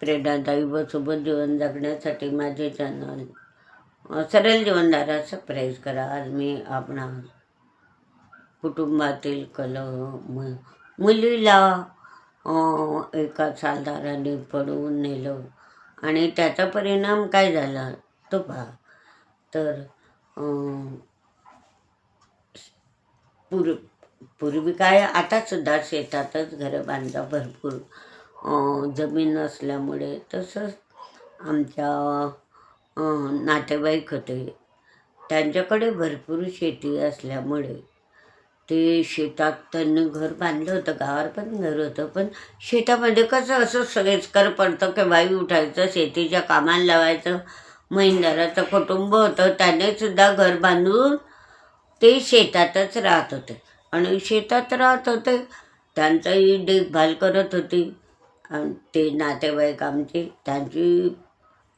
प्रेरणादायी व जीवन जगण्यासाठी माझे चॅनल सरळ जीवनधारा सबस्क्राईब करा. आज मी आपणा कुटुंबातील कल मु मुलीला एका सालदाराने पडवून नेलं आणि त्याचा परिणाम काय झाला तो पहा. तर अ, पूर्व पूर्वी काय आतासुद्धा शेतातच घरं बांधता भरपूर जमीन असल्यामुळे तसंच आमच्या नातेवाईक होते. त्यांच्याकडे भरपूर शेती असल्यामुळे ते शेतात त्यांनी घर बांधलं होतं गावावर पण घर होतं पण शेतामध्ये कसं असं सोयीस्कर पडतं की बाई उठायचं शेतीच्या कामाला लावायचं महिंदाराचं कुटुंब होतं त्यानेसुद्धा घर बांधून ते शेतातच राहत होते. आणि शेतात राहत होते त्यांचाही देखभाल करत होती. ते नातेवाईक आमचे त्यांची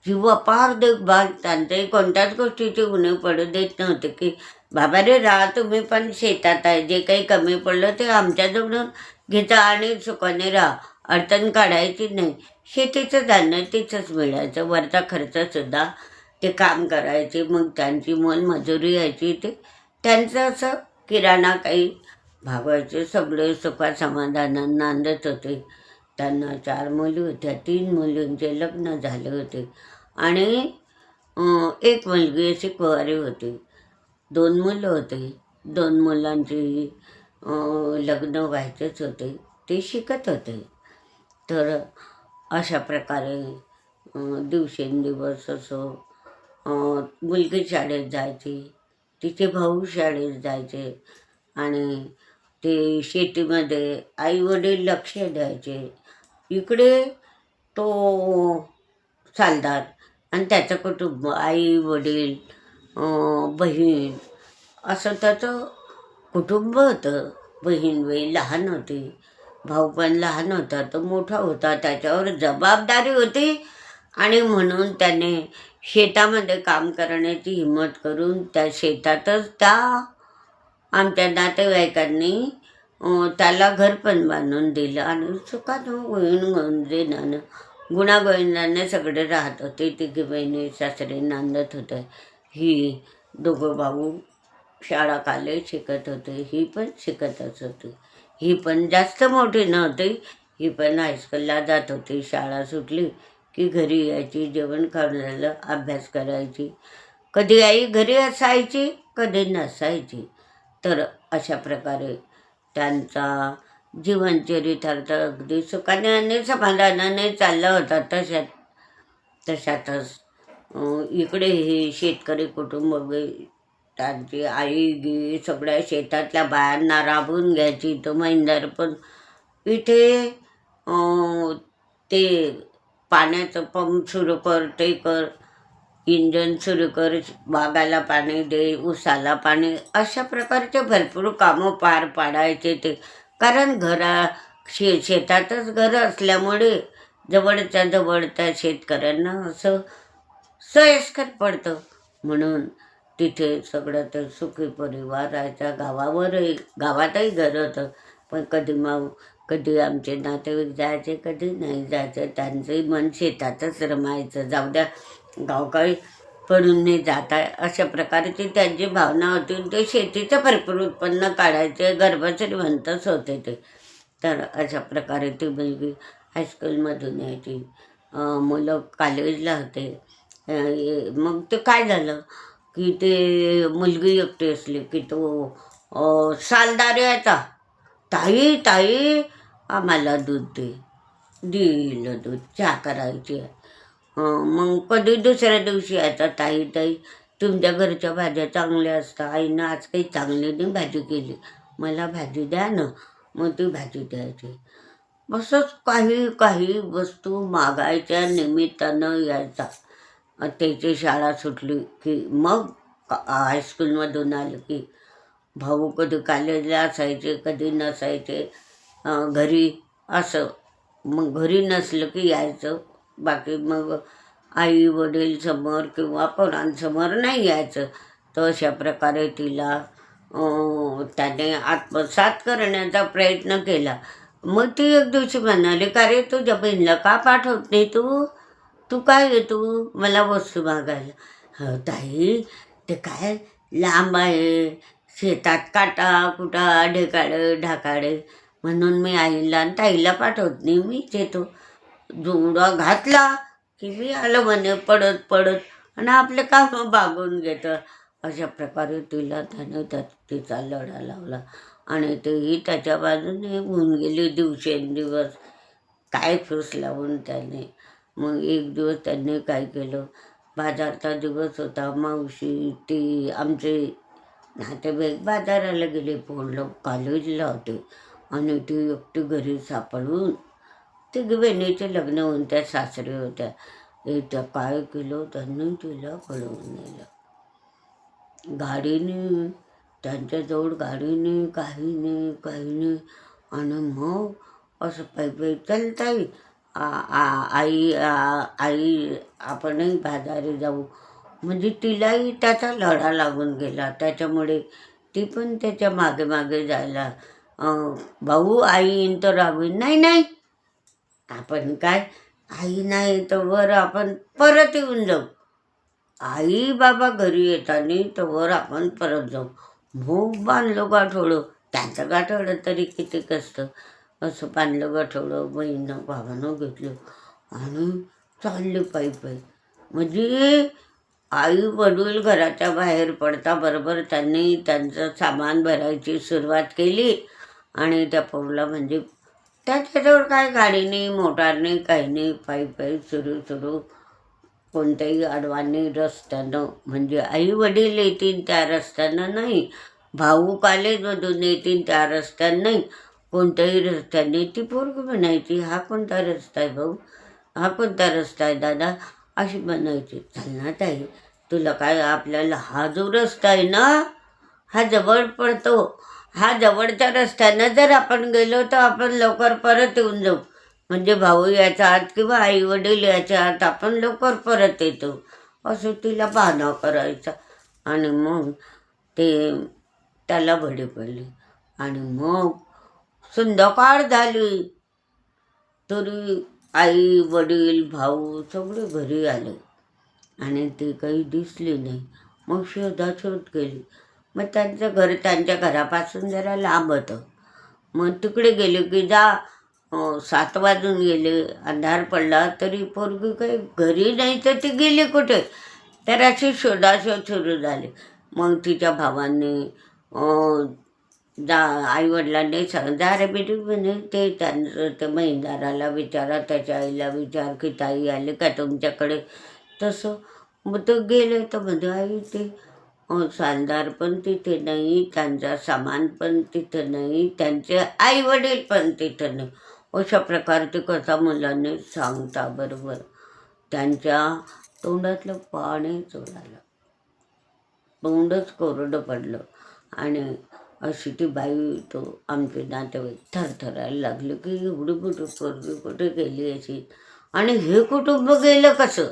जीवापार देखभाल त्यांच्याही कोणत्याच गोष्टीची उणीव पडू देत नव्हते की बाबा रे राहा तुम्ही पण शेतात आहे जे काही कमी पडलं ते आमच्याजवळून घेता आणि सुखाने राहा. अडचण काढायची नाही. शेतीचं धान्य तिथंच मिळायचं. वरचा खर्चसुद्धा ते काम करायचे. मग त्यांची मोलमजुरी यायची ते त्यांचं असं किराणा काही भागवायचे. सगळे सुखा समाधानात नांदत होते. त्यांना चार मुली होत्या. तीन मुलींचे लग्न झाले होते. आणि एक मुलगी अशी कुवारी होती. दोन मुलं होते. दोन मुलांची लग्न व्हायचेच होते. ते शिकत होते. तर अशा प्रकारे दिवसेंदिवस असं मुलगी शाळेत जायची तिचे भाऊ शाळेत जायचे आणि ते शेतीमध्ये आईवडील लक्ष द्यायचे. इकडे तो सालदार आणि त्याचं कुटुंब आई वडील बहीण असं त्याचं कुटुंब होतं. बहीण बहीण लहान होती. भाऊ पण लहान होता तो मोठा होता. त्याच्यावर जबाबदारी होती आणि म्हणून त्याने शेतामध्ये काम करण्याची हिंमत करून त्या शेतातच त्या आमच्या नातेवाईकांनी त्याला घर पण बांधून दिलं आणि सुखात गोविंद गोविंदानं गुणागोविंदाने सगळे राहत होते. तिघी बहिणी सासरे नांदत होते. ही दोघं भाऊ शाळा काले शिकत होते. ही पण शिकतच होती. ही पण जास्त मोठी नव्हती. ही पण हायस्कूलला जात होती. शाळा सुटली की घरी यायची जेवण करायला अभ्यास करायची. कधी आई घरी असायची कधी नसायची. तर अशा प्रकारे त्यांचा जीवनचरितार्थ अगदी सुखाने आणि समाधानाने चालला होता तशात तशातच. इकडे हे शेतकरी कुटुंब त्यांची आई गी सगळ्या शेतातल्या बायांना राबून घ्यायची तो महिंदार पण इथे ते पाण्याचं पंप सुरू कर ते कर. इंजन सुरू कर बागाला पाणी दे उसाला पाणी अशा प्रकारचे भरपूर कामं पार पाडायचे ते. कारण घरा शे शेतातच घर असल्यामुळे जवळच्या जवळ त्या शेतकऱ्यांना असं सयस्कर पडतं. म्हणून तिथे सगळं ते सुखी परिवार राहायचा गावावरही गावातही घर होतं. पण कधी मग कधी आमचे नातेवाईक जायचे कधी नाही जायचं. त्यांचंही मन शेतातच रमायचं. जाऊ द्या गावकाळी पडून नाही जात आहे. अशा प्रकारची त्यांची भावना होती ते शेतीचं भरपूर उत्पन्न काढायचे गर्भश्रीमंतच होते ते. तर अशा प्रकारे ती मुलगी हायस्कूलमधून यायची. मुलं कॉलेजला होते. मग ते काय झालं की ते मुलगी एकटी असली की तो सालदार यायचा ताई ताई आम्हाला दूध दे. दिलं दूध चहा करायची आहे. हो, मग कधी दुसऱ्या दिवशी यायचा ताई? ताई तुमच्या घरच्या भाज्या चांगल्या असतात. आईनं आज काही चांगली नाही भाजी केली. मला भाजी द्या ना. मग ती भाजी द्यायची. असंच काही काही वस्तू मागायच्या निमित्तानं यायचा. त्याची शाळा सुटली की मग हायस्कूलमधून आलं की भाऊ कधी कॉलेजला असायचे कधी नसायचे. घरी असं मग घरी नसलं की यायचं. बाकी मग आई वडील समोर किंवा पोरांसमोर नाही यायचं. तर अशा प्रकारे तिला त्याने आत्मसात करण्याचा प्रयत्न केला. मग ती एक दिवशी म्हणाली का रे तुझ्या बहिणीला का पाठवत नाही तू? तू काय येतो मला वस्तू मागायला. हो ताई ते काय लांब आहे. शेतात काटा कुटा ढेकाळे ढाकाळे म्हणून मी आईला आणि ताईला पाठवत नाही मीच येतो. जुडा घातला की मी आलं म्हणे पडत पडत. आणि आपले काम बागून घेतं अशा प्रकारे तिला त्याने त्या तिचा लढा लावला. आणि तेही त्याच्या बाजूने होऊन गेली दिवसेंदिवस. काय फूस लावून त्याने. मग एक दिवस त्यांनी काय केलं? बाजारचा दिवस होता. मावशी ती आमचे नातेवाईक बाजाराला गेले. पोहलं कॉलेजला होते. आणि ती एकटी घरी सापडून ती बहिणीचे लग्न होऊन त्या सासरे होत्या. हे त्या काय केलं त्यांनी तिला पळवून नेलं. गाडीने त्यांच्याजवळ गाडीने काही नाही काही नाही आणि मग असं पायी पायी चालता येईल आ- आई आई आपणही बाजारी जाऊ. म्हणजे तिलाही त्याचा लढा लागून गेला. त्याच्यामुळे ती पण त्याच्यामागे मागे जायला भाऊ आई तर राहू. नाही नाही. आपण काय? आई नाही तर वर आपण परत येऊन जाऊ. आई बाबा घरी येताना तर वर आपण परत जाऊ. भूक बांधलं गाठोडं त्यांचं गाठोडं तरी किती असतं असं बांधलं गाठोडं बहिणं भावानं घेतलं. आणि चालले पायी पायी म्हणजे आई वडील घराच्या बाहेर पडता बरोबर त्यांनी त्यांचं सामान भरायची सुरुवात केली. आणि त्या पौला म्हणजे त्याच्याजवळ काय गाडी नाही मोटार नाही काही नाही. पायी पायी सुरू सुरू कोणत्याही अडवाणी रस्त्यानं म्हणजे आई वडील येतील त्या रस्त्यानं नाही. भाऊ कॉलेजमधून येतील त्या रस्त्यानं नाही. कोणत्याही रस्त्याने ती पोरग म्हणायची हा कोणता रस्ता आहे भाऊ? हा कोणता रस्ता आहे दादा? अशी म्हणायची चल ना ताई तुला काय आपल्याला हा जो रस्ता आहे ना हा जवळ पडतो. हा जवळच्या रस्त्यानं जर आपण गेलो तर आपण लवकर परत येऊन जाऊ. म्हणजे भाऊ याच्या आत किंवा आई वडील याच्या आत आपण लवकर परत येतो. असं तिला बहाणा करायचा. आणि मग ते त्याला भडे पडले. आणि मग संध्याकाळ झाली. तरी आई वडील भाऊ सगळे घरी आले. आणि ते काही दिसले नाही. मग शोधाशोध केली. मग त्यांचं घर त्यांच्या घरापासून जरा लांब होतं. मग तिकडे गेले की जा सात वाजून गेले अंधार पडला तरी पोरगी काही घरी नाही तर ती गेली कुठे? तर अशी शोधाशोध सुरू झाली. मग तिच्या भावांनी जा आईवडिलांनी सांग जा रे बेटी म्हणे ते त्यांचं ते महिंदाराला विचारा त्याच्या आईला विचार की ताई आले का तुमच्याकडे? तसं. मग तो गेले तर म्हणजे आई ते हो, अं, सालदार पण तिथे नाही त्यांचा सामान पण तिथं नाही त्यांचे आई वडील पण तिथं नाही. अशा प्रकारचे कथा मुलांनी सांगता बरोबर. त्यांच्या तोंडातलं पाणी चोरालं तोंडच कोरडं पडलं. आणि अशी ती बाई तो आमचे नातेवाईक थरथरायला लागले की एवढी मोठी पोरगी कुठे गेली अशी? आणि हे कुटुंब गेलं कसं?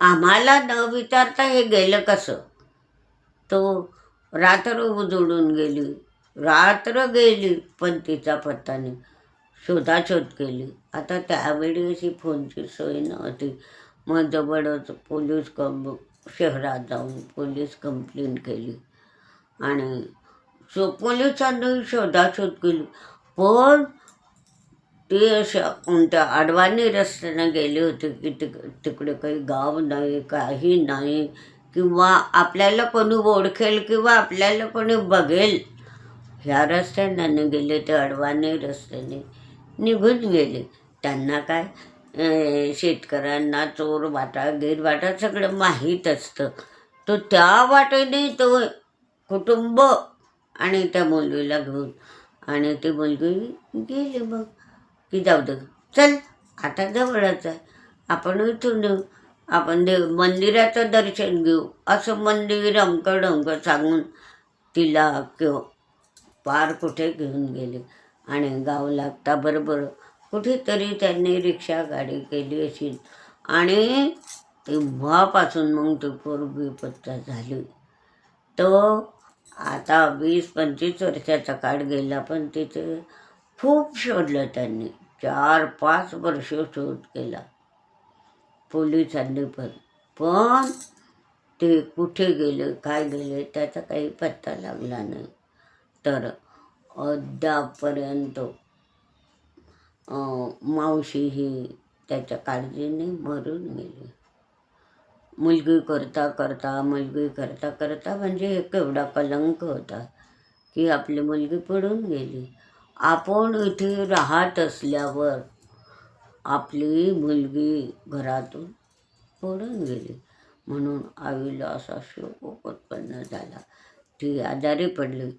आम्हाला न विचारता हे गेलं कसं? तो रात्र उजळून गेली. रात्र गेली पण तिचा पत्ता नाही. शोधाशोध केली. आता त्यावेळी अशी फोनची सोय नव्हती. मग जवळच पोलीस कं शहरात जाऊन पोलीस कंप्लेंट केली. आणि सो पोलिसांनी शोधाशोध केली. पण ते अशा कोणत्या अडवाणी रस्त्यानं गेले होते की तिक तिकडे काही गाव नाही काही नाही. किंवा आपल्याला कोणी ओळखेल किंवा आपल्याला कोणी बघेल ह्या रस्त्यानं गेले ते अडवाने रस्त्याने निघून गेले. त्यांना काय? शेतकऱ्यांना चोर वाटा गिरवाटा सगळं माहीत असतं. तो त्या वाटेने तो कुटुंब आणि त्या मुलगीला घेऊन आणि ती मुलगी गेली मग की जाऊ दे. चल आता जवळच आहे. आपण इथून येऊ आपण देव मंदिराचं दर्शन घेऊ. असं मंदिर अमकं डमकं सांगून तिला किंवा पार कुठे घेऊन गेले. आणि गाव लागता बरोबर कुठेतरी त्यांनी रिक्षा गाडी केली असेल. आणि तेव्हापासून मग ती पोरगी पत्ता झाली. तो आता वीस पंचवीस वर्षाचा काळ गेला पण तिथे खूप शोधलं त्यांनी. चार पाच वर्ष शोध केला. पोलिसांनी पण. पण ते कुठे गेले काय गेले त्याचा काही पत्ता लागला नाही. तर अद्यापर्यंत मावशी ही त्याच्या काळजीने मरून गेली. मुलगी करता करता मुलगी करता करता म्हणजे हे केवढा कलंक होता की आपली मुलगी पडून गेली. आपण इथे राहत असल्यावर आपली मुलगी घरातून पडून गेली. म्हणून आईला असा शोक उत्पन्न झाला. ती आजारी पडली.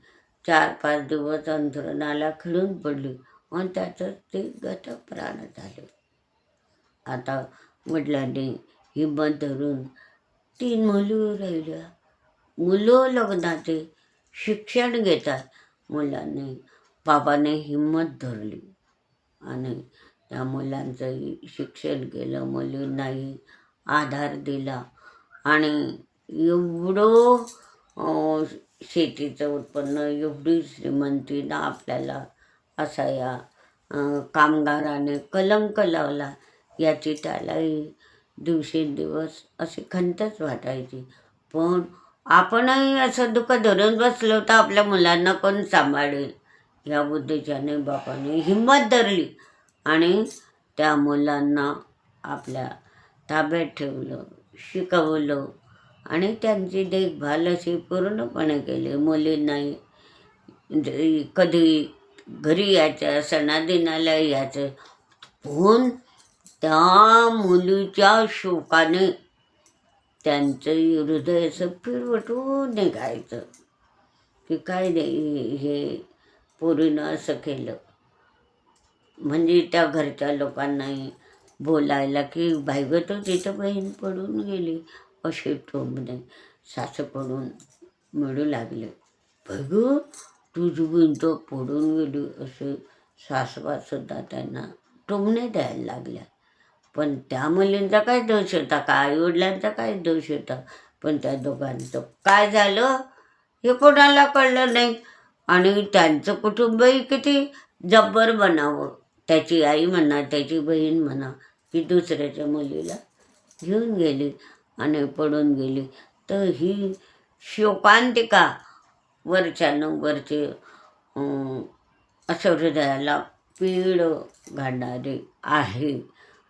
चार पाच दिवस अंथरुणाला खिळून पडली आणि त्याचं ते गत प्राण झाले. आता वडिलांनी हिंमत धरून तीन मुली राहिल्या. मुलं लग्नाचे शिक्षण घेतात. मुलांनी बाबाने हिंमत धरली आणि त्या मुलांचंही शिक्षण केलं मुलींनाही आधार दिला आणि एवढं शेतीचं उत्पन्न एवढी श्रीमंती ना आपल्याला असा या कामगाराने कलंक लावला याची त्यालाही दिवसेंदिवस अशी खंतच वाटायची. पण आपणही असं दुःख धरून बसलो तर आपल्या मुलांना कोण सांभाळेल? या बुद्धीच्याने बापाने हिंमत धरली. आणि त्या मुलांना आपल्या ताब्यात ठेवलं शिकवलं आणि त्यांची देखभाल अशी पूर्णपणे केली. मुलींनाही कधी घरी यायचं सणादिनाला यायचं पण त्या मुलीच्या शोकाने त्यांचं हृदय असं फिरवटून निघायचं की काय नाही हे पोरीनं असं केलं. म्हणजे त्या घरच्या लोकांनाही बोलायला की बायगं तर तिथं बहीण पडून गेली. असे टोमणे सासू पडून मिळू लागले बघ तुझी बहीण तो पडून गेली असे सासवासुद्धा त्यांना टोमणे द्यायला लागल्या. पण त्या मुलींचा काय दोष होता? का आईवडिलांचा काय दोष होता? पण त्या दोघांचं काय झालं? हे कोणाला कळलं नाही. आणि त्यांचं कुटुंबही किती जब्बर बनावं. त्याची आई म्हणा त्याची बहीण म्हणा की दुसऱ्याच्या मुलीला घेऊन गेली आणि पडून गेली. तर ही शोकांतिका वरच्यानं वरचे असं हृदयाला पीड घालणारी आहे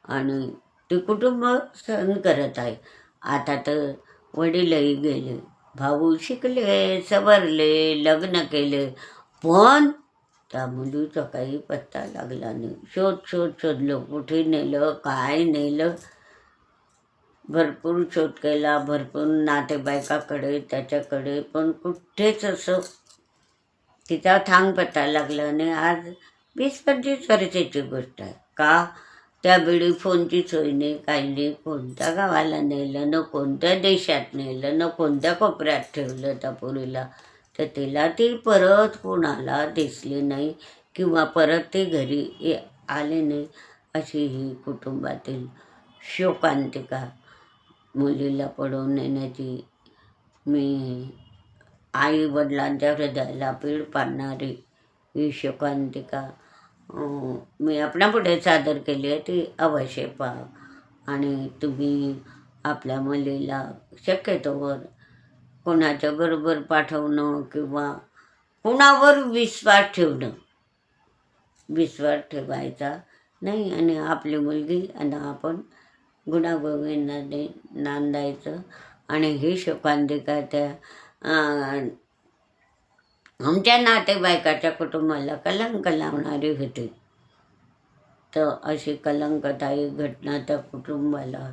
आणि ते कुटुंब सहन करत आहे. आता तर वडीलही गेले भाऊ शिकले सवरले लग्न केले पण त्या मुलीचा काही पत्ता लागला नाही शोध शोध शोधलं. कुठे नेलं? काय नेलं? भरपूर शोध केला. भरपूर नातेवाईकाकडे त्याच्याकडे. पण कुठेच असं तिचा थांग पत्ता लागला आणि आज वीस पंचवीस वर्षाची गोष्ट आहे. का? त्यावेळी फोनची सोय नाही काही नाही. कोणत्या गावाला नेलं? न कोणत्या देशात नेलं? न कोणत्या कोपऱ्यात ठेवलं त्या पोरीला? तर तिला ती परत कोणाला दिसली नाही किंवा परत ते घरी ये आले नाही अशी ही कुटुंबातील शोकांतिका मुलीला पडवून नेण्याची मी आई वडिलांच्या हृदयाला पीड पाडणारी ही शोकांतिका मी आपणापुढे सादर केली आहे ती अवश्य पहा. आणि तुम्ही आपल्या मुलीला शक्यतोवर कोणाच्या बरोबर पाठवणं किंवा कोणावर विश्वास ठेवणं. विश्वास ठेवायचा नाही आणि आपली मुलगी आणि आपण गुणागोविंदाने नांदायचं आणि ही शोकांतिका त्या आमच्या नातेवाईकाच्या कुटुंबाला कलंक लावणारी होती. तर अशी कलंकदायी घटना त्या कुटुंबाला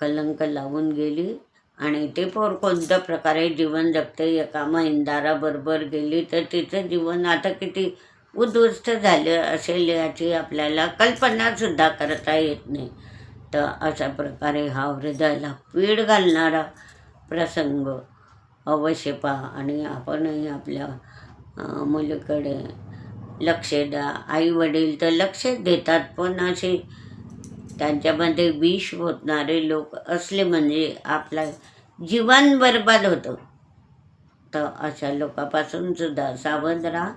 कलंक लावून गेली. आणि ते पोर कोणत्या प्रकारे जीवन जगते एका महिंदाराबरोबर गेली तर तिचं जीवन आता किती उद्ध्वस्त झालं असेल याची आपल्याला कल्पनासुद्धा करता येत नाही. तर अशा प्रकारे हा हृदयाला पीड घालणारा प्रसंग अवश्य पहा आणि आपणही आपल्या मुलीकडे लक्ष द्या. आई वडील तर लक्ष देतात पण असे त्यांच्यामध्ये विष ओतणारे लोक असले म्हणजे आपला जीवन बरबाद होतं. तर अशा लोकांपासून सुद्धा सावध राहा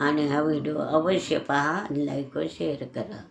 आणि हा व्हिडिओ अवश्य पहा आणि लाईक व शेअर करा.